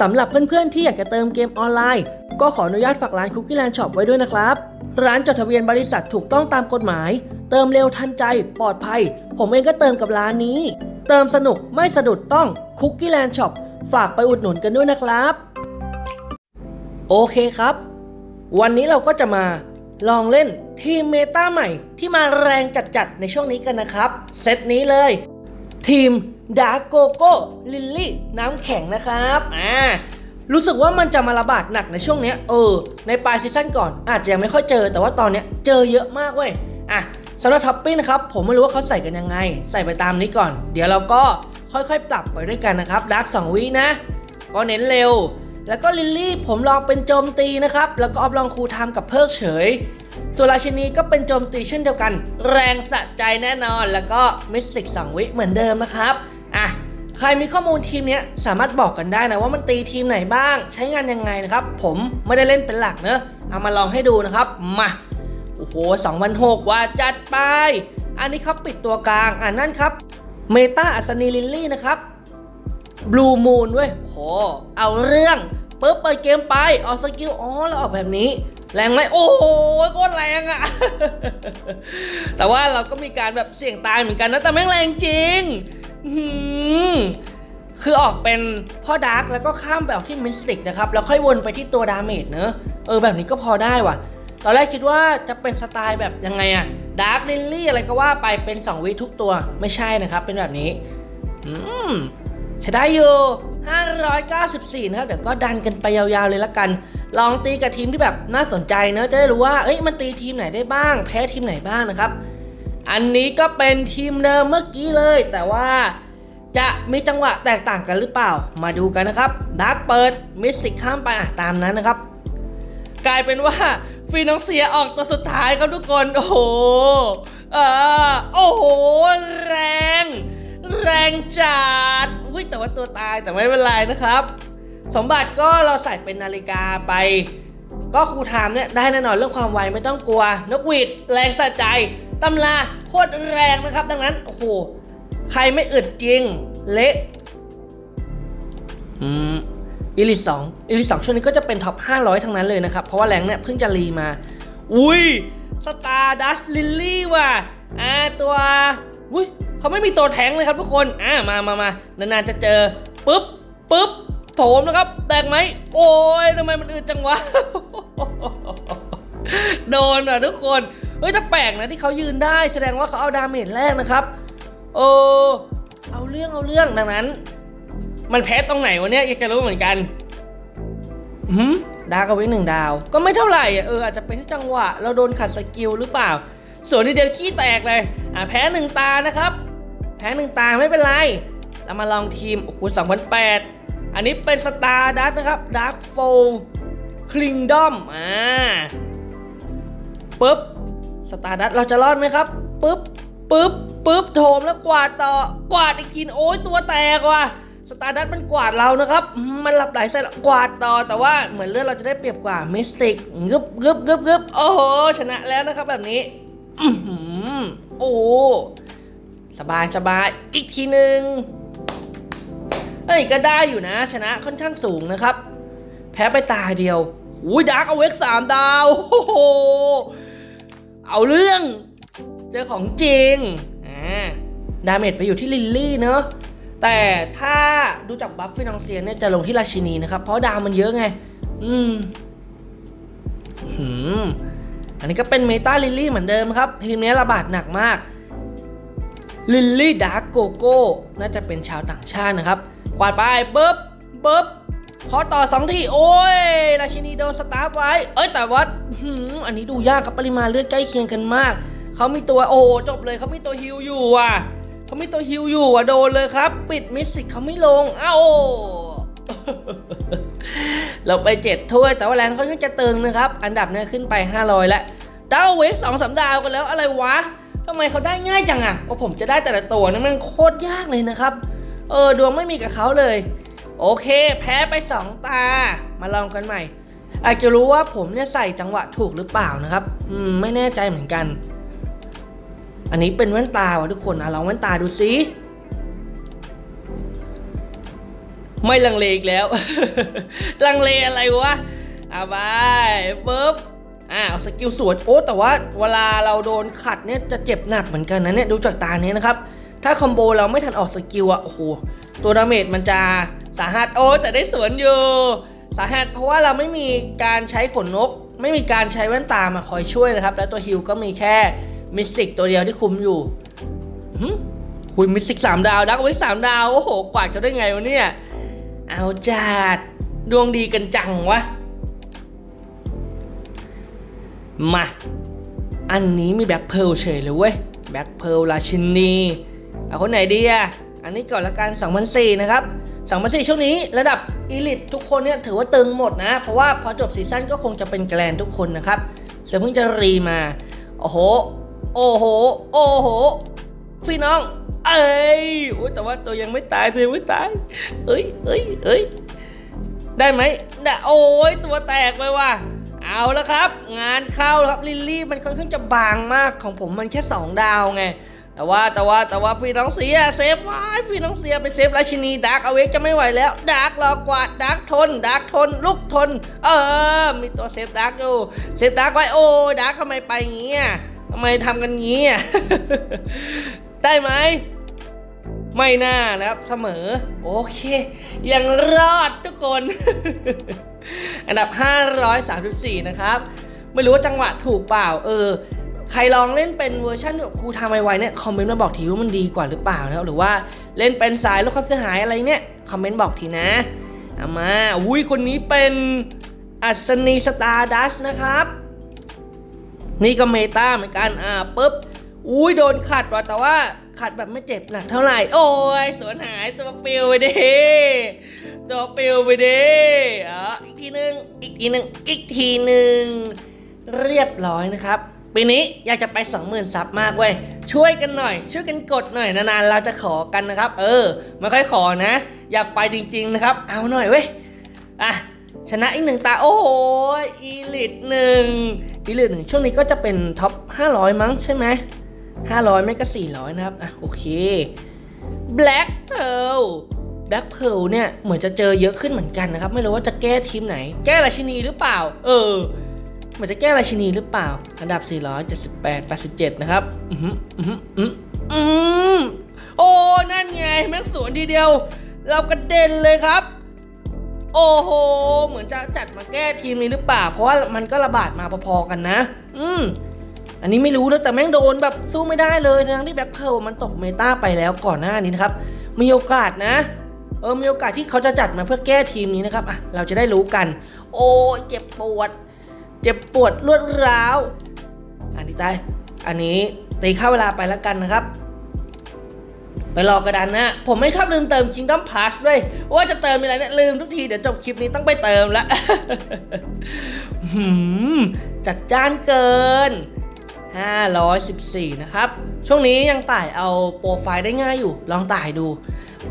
สำหรับเพื่อนๆที่อยากจะเติมเกมออนไลน์ ก็ขออนุญาตฝากร้าน Cookie Land Shop ไว้ด้วยนะครับ ร้านจดทะเบียนบริษัทถูกต้องตามกฎหมาย เติมเร็วทันใจ ปลอดภัย ผมเองก็เติมกับร้านนี้ เติมสนุกไม่สะดุดต้อง Cookie Land Shop ฝากไปอุดหนุนกันด้วยนะครับ โอเคครับ วันนี้เราก็จะมาลองเล่นทีมเมตาใหม่ที่มาแรงจัดๆในช่วงนี้กันนะครับ เซตนี้เลย ทีม ดาโกโก้ลิลลี่น้ำแข็งนะครับอ่ารู้สึกว่ามันจะมาระบาดหนักในช่วงเนี้ยเออ ในปลายซีซั่นก่อน อาจจะยังไม่ค่อยเจอ แต่ว่าตอนเนี้ยเจอเยอะมากเว้ยอะสำหรับท็อปปิ้งนะครับ ผมไม่รู้ว่าเขาใส่กันยังไง ใส่ไปตามนี้ก่อน เดี๋ยวเราก็ค่อยๆ ปรับไปด้วยกันนะครับดาร์กสองวินะ ก็เน้นเร็ว แล้วก็ลิลลี่ผมลองเป็นโจมตีนะครับ แล้วก็ออฟลองคูลไทม์กับเพิกเฉยส่วนราชินีก็เป็นโจมตีเช่นเดียวกัน แรงสะใจแน่นอน แล้วก็มิสติกสองวิเหมือนเดิมนะครับ ใครมีข้อมูลทีมเนี้ยสามารถบอกกันได้นะว่ามันตีทีมไหนบ้าง ใช้งานยังไงนะครับ ผมไม่ได้เล่นเป็นหลักเนอะเอามาลองให้ดูนะครับ มา โอ้โห2006ว่าจัดไป อันนี้เขาปิดตัวกลางอ่านั่นครับเมตาอัศนีลิลลี่นะครับบลูมูนเว้ยโห เอาเรื่องปุ๊บเปิดเกมไปเอาสกิลอ๋อแล้วออกแบบนี้ แรงไหมโอ้โหโคตรแรงอะแต่ว่าเราก็มีการแบบเสี่ยงตายเหมือนกันนะ แต่แม่งแรงจริง หือคือออกเป็นพ่อดาร์กแล้วก็ข้ามไปออกที่มิสติกนะครับ แล้วค่อยวนไปที่ตัวดาเมจเนอะเออแบบนี้ก็พอได้ว่ะ ตอนแรกคิดว่าจะเป็นสไตล์แบบยังไงอะดาร์กลิลลี่อะไรก็ว่าไปเป็น 2 วิทุกตัวไม่ใช่นะครับ เป็นแบบนี้ อืมใช้ได้อยู่594 นะครับ เดี๋ยวก็ดันกันไปยาวๆเลยละกัน ลองตีกับทีมที่แบบน่าสนใจเนอะจะได้รู้ว่าเอ้ยมันตีทีมไหนได้บ้าง แพ้ทีมไหนบ้างนะครับ อันนี้ก็เป็นทีมเดิมเมื่อกี้เลย แต่ว่าจะมีจังหวะแตกต่างกันหรือเปล่า มาดูกันนะครับดาร์กเปิดมิสติกข้ามไปตามนั้นนะครับ กลายเป็นว่าฟีนองเซียออกตัวสุดท้ายครับทุกคน โอ้โหเออโอ้โห แรง แรงจัดอุ้ยแต่ว่าตัวตายแต่ไม่เป็นไรนะครับ สมบัติก็เราใส่เป็นนาฬิกาไป ก็ครูถามเนี่ยได้แน่นอนเรื่องความไวไม่ต้องกลัวนกหวีดแรงสะใจ ตำราโคตรแรงนะครับ ดังนั้น โอ้โห ใครไม่อึดจริง เละอืมอีลิสองอีลิสองช่วงนี้ก็จะเป็นท็อป 500 ทั้งนั้นเลยนะครับ เพราะว่าแรงเนี่ยเพิ่งจะรีมา อุ้ยสตาร์ดัสลิลลี่ว่ะอ่าตัวอุ้ยเขาไม่มีตัวแทงเลยครับทุกคน อ่ามามามา นานๆจะเจอปุ๊บปุ๊บโถมนะครับ แตกไหม โอ้ยทำไมมันอืดจังวะ โดนอะทุกคน เฮ้ยถ้าแปลกนะที่เขายืนได้แสดงว่าเขาเอาดาเมจแรกนะครับเออเอาเรื่องเอาเรื่องดังนั้น มันแพ้ตรงไหนวะเนี่ยอยากจะรู้เหมือนกันหืมดาวกับวิกหนึ่งดาว ก็ไม่เท่าไหร่อะเอออาจจะเป็นที่จังหวะ เราโดนขัดสกิลหรือเปล่า ส่วนนี้เดียวขี้แตกเลยอะแพ้หนึ่งตานะครับ แพ้หนึ่งตาไม่เป็นไรเรามาลองทีมโอ้โห2008อันนี้เป็นสตาร์ดัสนะครับดาร์ f โฟคลิงดอมอ่าปุ๊บ สตาร์ดัสเราจะรอดไหมครับปุ๊บปุ๊บปุ๊บโถมแล้วกวาดต่อกวาดอีกทีโอ้ยตัวแตกว่ะสตาร์ดัสมันกวาดเรานะครับ มันหลับไหลใส่กวาดต่อแต่ว่าเหมือนเลือดเราจะได้เปรียบกว่ามิสติกงึบงึบงึบงึบโอ้โหชนะแล้วนะครับแบบนี้อือหือโอ้สบายสบายอีกทีหนึ่งเอ้ยก็ได้อยู่นะ ชนะค่อนข้างสูงนะครับ แพ้ไปตาเดียวหูยดาร์กเอาเวกสามดาวโอ้โห เอาเรื่อง เจอของจริงอ่าดาเมจไปอยู่ที่ลิลลี่เนอะแต่ถ้าดูจากบัฟฟินองเซียเนี่ยจะลงที่ราชินีนะครับ เพราะดาวมันเยอะไงอืมหืมอันนี้ก็เป็นเมตาลิลลี่เหมือนเดิมครับ ทีมนี้ระบาดหนักมากลิลลี่ดาร์กโกโก้น่าจะเป็นชาวต่างชาตินะครับ กวาดไปปึ๊บปึ๊บ พอต่อสองทีโอ้ย ราชินีโดนสตาร์ไว้ เอ้ยแต่ว่าอันนี้ดูยากกับปริมาณเลือดใกล้เคียงกันมาก เขามีตัวโอ้จบเลยเขามีตัวฮิวอยู่อะเขามีตัวฮิวอยู่อะโดนเลยครับ ปิดมิสิกเขาไม่ลงอ้าวเราไปเจ็ดถ้วย แต่ว่าแรงค่อนข้างจะตึงนะครับ อันดับเนี่ยขึ้นไป 500 แล้วดาวเวกสองสามดาวกันแล้วอะไรวะทำไมเขาได้ง่ายจังอะว่าผมจะได้แต่ละตัวนี่มันโคตรยากเลยนะครับ เออดวงไม่มีกับเขาเลย โอเค แพ้ไป 2 ตา มาลองกันใหม่ อาจจะรู้ว่าผมเนี่ยใส่จังหวะถูกหรือเปล่านะครับ อืม ไม่แน่ใจเหมือนกัน อันนี้เป็นแว่นตาวะทุกคนอะลองแว่นตาดูซิไม่ลังเลอีกแล้ว ลังเลอะไรวะเอาไปปุ๊บอ่าสกิลสวนโอ้แต่ว่าเวลาเราโดนขัดเนี่ยจะเจ็บหนักเหมือนกันนะเนี่ยดูจากตาเนี้ยนะครับ ถ้าคอมโบเราไม่ทันออกสกิลอะโอ้โหตัวดาเมจมันจะ สาหัสโอ้แต่ได้สวนอยู่สาหัสเพราะว่าเราไม่มีการใช้ขนนก ไม่มีการใช้แว่นตามาคอยช่วยนะครับ แล้วตัวฮิลก็มีแค่มิสติกตัวเดียวที่คุมอยู่หึคุยมิสติกสามดาวดักไว้สามดาว โอ้โห กวาดเขาได้ไงวะเนี่ย เอาจัดดวงดีกันจังวะ มา อันนี้มีแบ็คเพลเฉยเลยเว้ย แบ็คเพลราชินี เอาคนไหนดีอะอันนี้ก่อนละกัน2004นะครับ 2004ช่วงนี้ระดับอีลิททุกคนเนี่ยถือว่าตึงหมดนะ เพราะว่าพอจบซีซั่นก็คงจะเป็นแกลนทุกคนนะครับเสือเพิ่งจะรีมา โอ้โห โอ้โห โอ้โห พี่น้อง เอ้ยโอ้แต่ว่าตัวยังไม่ตายตัวยังไม่ตาย เอ้ยเอ้ยเอ้ยได้ไหมได้โอ้ยตัวแตกไปว่ะเอาแล้วครับ งานเข้าครับลิลลี่มันค่อนข้างจะบางมากของผมมันแค่ 2 ดาวไง แต่ว่าแต่ว่าแต่ว่าฟีน้องเสียเซฟไว้ฟีน้องเสียไปเซฟราชินีดาร์กเอาเวกจะไม่ไหวแล้วดาร์กรอกวาดดาร์กทนดาร์กทนลุกทน เออ มีตัวเซฟดาร์กอยู่เซฟดาร์กไว้โอ้ดาร์กทำไมไปงงี้อะทำไมทำกันงี้อะได้ไหมไม่น่านะครับเสมอ โอเค ยังรอดทุกคน อันดับ 534 นะครับ ไม่รู้ว่าจังหวะถูกเปล่า เออ ใครลองเล่นเป็นเวอร์ชันแบบครูทำไวๆเนี่ยคอมเมนต์มาบอกทีว่ามันดีกว่าหรือเปล่านะครับหรือว่าเล่นเป็นสายลดความเสียหายอะไรเนี่ยคอมเมนต์บอกทีนะเอามาอุ้ยคนนี้เป็นอัศนีสตาร์ดัสนะครับ นี่ก็เมตาเหมือนกันอ่าปุ๊บอุ้ยโดนขัดว่ะแต่ว่าขัดแบบไม่เจ็บหนักเท่าไหร่ โอ้ยสวนหายตัวปิวไปดิตัวปิวไปดิอ๋ออีกทีหนึ่งอีกทีหนึ่งอีกทีหนึ่งเรียบร้อยนะครับ ปีนี้อยากจะไป 20,000ซับมากเว้ย ช่วยกันหน่อย ช่วยกันกดหน่อยนานๆเราจะขอกันนะครับ เออไม่ค่อยขอนะ อยากไปจริงๆนะครับ เอาหน่อยเว้ยอะชนะอีกหนึ่งตา โอ้โหอีลิทหนึ่งอีลิทหนึ่งช่วงนี้ก็จะเป็นท็อป 500 มั้งใช่ไหม500 ไม่ก็ 400 นะครับ อะ โอเค Black Pearl Black Pearl เนี่ย เหมือนจะเจอเยอะขึ้นเหมือนกันนะครับ ไม่รู้ว่าจะแก้ทีมไหน แก้ราชินีหรือเปล่า เออ มือนจะแก้ราชินีหรือเปล่า อันดับ 478 87 นะครับ อือหืออือหืออืออืมโอ้ นั่นไงแม่งสวนทีเดียว เรากระเด็นเลยครับ โอ้โห เหมือนจะจัดมาแก้ทีมนี้หรือเปล่า เพราะว่ามันก็ระบาดมาพอๆกันนะ อืมอันนี้ไม่รู้นะ แต่แม่งโดนแบบสู้ไม่ได้เลยทั้งที่แบ็คเพลมันตกเมตาไปแล้วก่อนหน้านี้นะครับ มีโอกาสนะเออมีโอกาสที่เขาจะจัดมาเพื่อแก้ทีมนี้นะครับอะเราจะได้รู้กัน โอ้เจ็บปวด เจ็บปวดรวดร้าว อันนี้ตาย อันนี้ตีค่าเวลาไปแล้วกันนะครับ ไปรอกระดานนะผมไม่ชอบลืมเติม Kingdom Pass ด้วยว่าจะเติมอะไรเนี่ยลืมทุกที เดี๋ยวจบคลิปนี้ต้องไปเติมละหืมจัดจ้านเกิน 514 นะครับ ช่วงนี้ยังต่ายเอาโปรไฟล์ได้ง่ายอยู่ ลองต่ายดู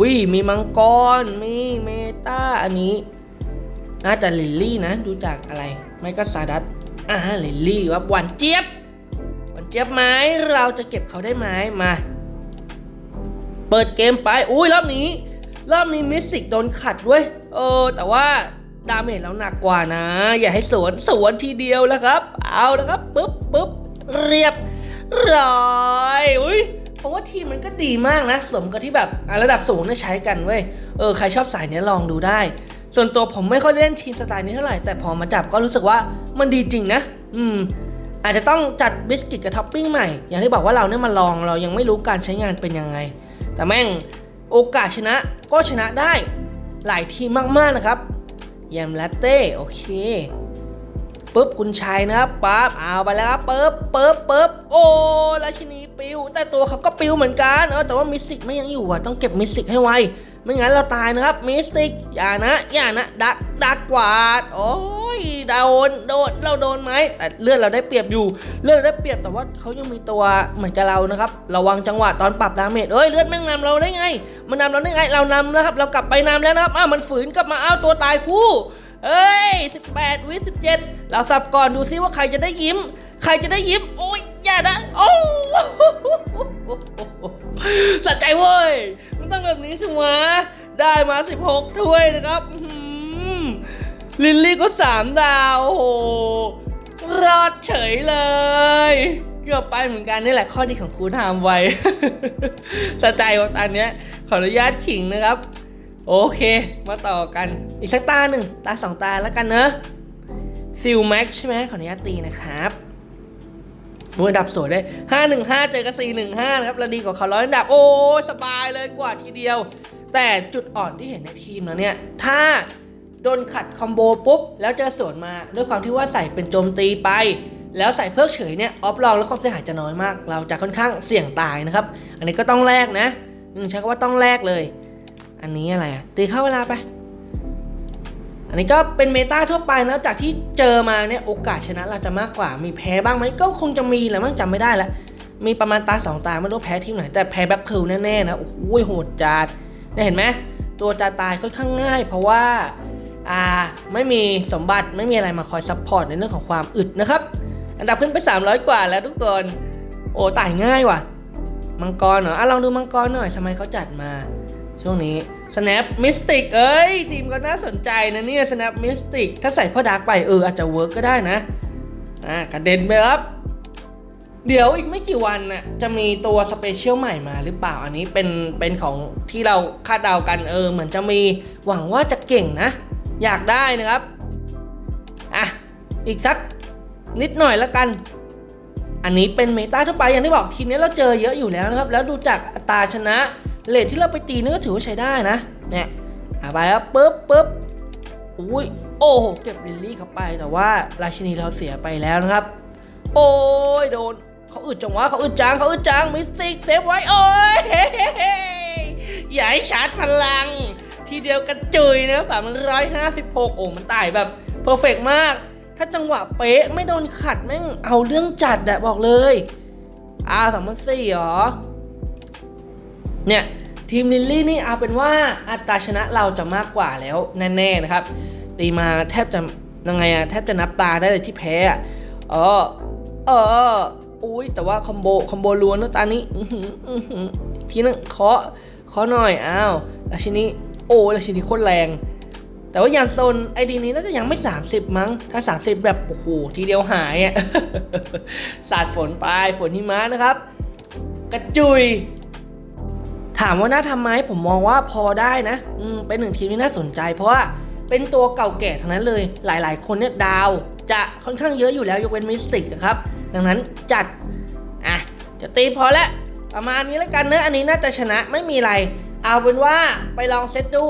วิมีมังกร มีเมตาอันนี้ น่าจะลิลลี่นะ ดูจากอะไร ไม่ก็ซาดัสอ่าลิลลี่ครับหวานเจี๊ยบหวานเจี๊ยบไหมเราจะเก็บเขาได้ไหมมา เปิดเกมไป อุ้ยรอบนี้ รอบนี้มิสซิกโดนขัดเว้ยเออ แต่ว่าดาเมจเราหนักกว่านะ อย่าให้สวนสวนทีเดียวแล้วครับ เอาแล้วครับปึ๊บปึ๊บเรียบร้อยอุ้ยผมว่าทีมมันก็ดีมากนะ สมกับที่แบบระดับสูงได้ใช้กันเว้ยเออใครชอบสายเนี้ยลองดูได้ ส่วนตัวผมไม่ค่อยได้เล่นทีมสไตล์นี้เท่าไหร่ แต่พอมาจับก็รู้สึกว่ามันดีจริงนะ อืม อาจจะต้องจัดบิสกิตกับท็อปปิ้งใหม่ อย่างที่บอกว่าเราเนี่ยมาลองเรายังไม่รู้การใช้งานเป็นยังไง แต่แม่งโอกาสชนะก็ชนะได้หลายทีมมากๆนะครับยมลาเต้โอเคปุ๊บคุณชัยนะครับปั๊บเอาไปแล้วครับปุ๊บปุ๊บปุ๊บโอ้ราชินีปิวแต่ตัวเขาก็ปิวเหมือนกันเออแต่ว่ามิสิกไม่ยังอยู่อะต้องเก็บมิสิกให้ไว ไม่งั้นเราตายนะครับมิสติกอย่านะอย่านะดักดักกวาดโอ้ยโดนโดนเราโดนไหมแต่เลือดเราได้เปรียบอยู่ เลือดได้เปรียบแต่ว่าเขายังมีตัวเหมือนกับเรานะครับระวังจังหวะตอนปรับดาเมจเอ้ยเลือดแม่งนำเราได้ไง มันนำเราได้ไงเรานำนะครับ เรากลับไปนำแล้วนะครับอ้าวมันฝืนกลับมาอ้าวตัวตายคู่เอ้ย 18 วิ17 เราสับก่อนดูซิว่าใครจะได้ยิ้ม ใครจะได้ยิ้ม โอ้ย อย่านะ โอ้สะใจเว้ย มันต้องแบบนี้สิวะ ได้มา 16 ถ้วยนะครับลินลี่ก็ 3 ดาวโอ้โหรอดเฉยเลยเกือบไปเหมือนกันนี่แหละข้อดีของครูทำไว้สะใจว่าตอนเนี้ยขออนุญาตขิงนะครับ โอเค มาต่อกัน อีกสักตาหนึ่งตาสองตาแล้วกันเนอะซิลแม็กใช่ไหมขออนุญาตตีนะครับ มืออันดับสวยได้ห้าหนึ่งห้าเจอกับสี่หนึ่งห้านะครับราดีกว่าเขาร้อยอันดับ โอ้ยสบายเลยกว่าทีเดียว แต่จุดอ่อนที่เห็นในทีมแล้วเนี่ย ถ้าโดนขัดคอมโบปุ๊บ แล้วเจอสวนมา ด้วยความที่ว่าใส่เป็นโจมตีไป แล้วใส่เพิกเฉยเนี่ย ออฟลองแล้วความเสียหายจะน้อยมาก เราจะค่อนข้างเสี่ยงตายนะครับ อันนี้ก็ต้องแลกนะ อืมใช้คำว่าต้องแลกเลย อันนี้อะไรอะตีเข้าเวลาไป อันนี้ก็เป็นเมตาทั่วไปนะจากที่เจอมาเนี่ยโอกาสชนะเราจะมากกว่า มีแพ้บ้างไหมก็คงจะมีแหละมั้งจำไม่ได้ละมีประมาณตาสองตาไม่รู้แพ้ทีมไหน แต่แพ้แบ็คเพิลแน่ๆนะโอ้โหโหดจัดเนี่ยเห็นไหมตัวจะตายค่อนข้างง่าย เพราะว่าอ่าไม่มีสมบัติไม่มีอะไรมาคอยซัพพอร์ตในเรื่องของความอึดนะครับ อันดับขึ้นไป 300 กว่าแล้วทุกคนโอ้ตายง่ายว่ะ มังกรเหรออะลองดูมังกรหน่อยทำไมเขาจัดมา ช่วงนี้ Snap Mystic เอ้ย ทีมก็น่าสนใจนะเนี่ย Snap Mystic ถ้าใส่พ่อดาร์กไปเอออาจจะเวิร์กก็ได้นะ อ่ากระเด็นไปครับ เดี๋ยวอีกไม่กี่วันน่ะจะมีตัวสเปเชียลใหม่มาหรือเปล่าอันนี้เป็นเป็นของที่เราคาดเดากันเออ เหมือนจะมีหวังว่าจะเก่งนะ อยากได้นะครับ อะ อีกสักนิดหน่อยแล้วกันอันนี้เป็นเมตาทั่วไปอย่างที่บอกทีนี้เราเจอเยอะอยู่แล้วนะครับ แล้วดูจากอัตราชนะ เลทที่เราไปตีนี่ก็ถือว่าใช้ได้นะ เนี่ยเอาไปครับปึ๊บปึ๊บอุ้ยโอ้โหเก็บลิลลี่เข้าไปแต่ว่าราชินีเราเสียไปแล้วนะครับ โอ้ยโดนเขาอึดจังวะเขาอึดจังเขาอึดจังมิสติกเซฟไว้โอ้ยอย่าให้ชาร์จพลัง ทีเดียวกระจุยนะสามร้อยห้าสิบหกโอ้มันตายแบบเพอร์เฟกมาก ถ้าจังหวะเป๊ะไม่โดนขัดแม่งเอาเรื่องจัดอะบอกเลยอ้าสามพันสี่หรอ เนี่ยทีมลิลลี่นี่เอาเป็นว่าอัตราชนะเราจะมากกว่าแล้วแน่ๆนะครับ ตีมาแทบจะยังไงอะแทบจะนับตาได้เลยที่แพ้อะเออเอออุ้ยแต่ว่าคอมโบคอมโบล้วนนะตานี้อื้อหืออื้อหืออีกทีนึงเคาะเคาะหน่อยอ้าวราชินีโอ้ราชินีโคตรแรง แต่ว่ายานโซนไอดีนี้น่าจะยังไม่ 30 มั้ง ถ้า 30 แบบโอ้โหทีเดียวหายอะสาดฝนไปฝนหิมะนะครับ กระจุย ถามว่าน่าทำไหมผมมองว่าพอได้นะอืมเป็นหนึ่งทีมที่น่าสนใจ เพราะว่าเป็นตัวเก่าแก่ทั้งนั้นเลย หลายๆ คนเนี่ยดาว จะค่อนข้างเยอะอยู่แล้วยกเว้นมิสติกนะครับ ดังนั้นจัด อะ จะตีพอแล้วประมาณนี้แล้วกันเนอะอันนี้น่าจะชนะไม่มีอะไร เอาเป็นว่าไปลองเซตดู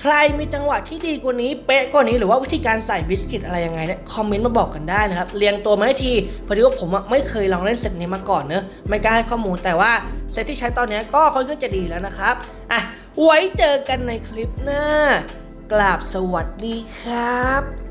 ใครมีจังหวะที่ดีกว่านี้เป๊ะกว่านี้หรือว่าวิธีการใส่บิสกิตอะไรยังไงเนี่ยคอมเมนต์มาบอกกันได้นะครับเรียงตัวมาให้ทีพอดีว่าผมอะไม่เคยลองเล่นเซตนี้มาก่อนเนอะไม่กล้าให้ข้อมูลแต่ว่า เซตที่ใช้ตอนนี้ก็ค่อนข้างจะดีแล้วนะครับ อะ ไว้เจอกันในคลิปหน้า กราบสวัสดีครับ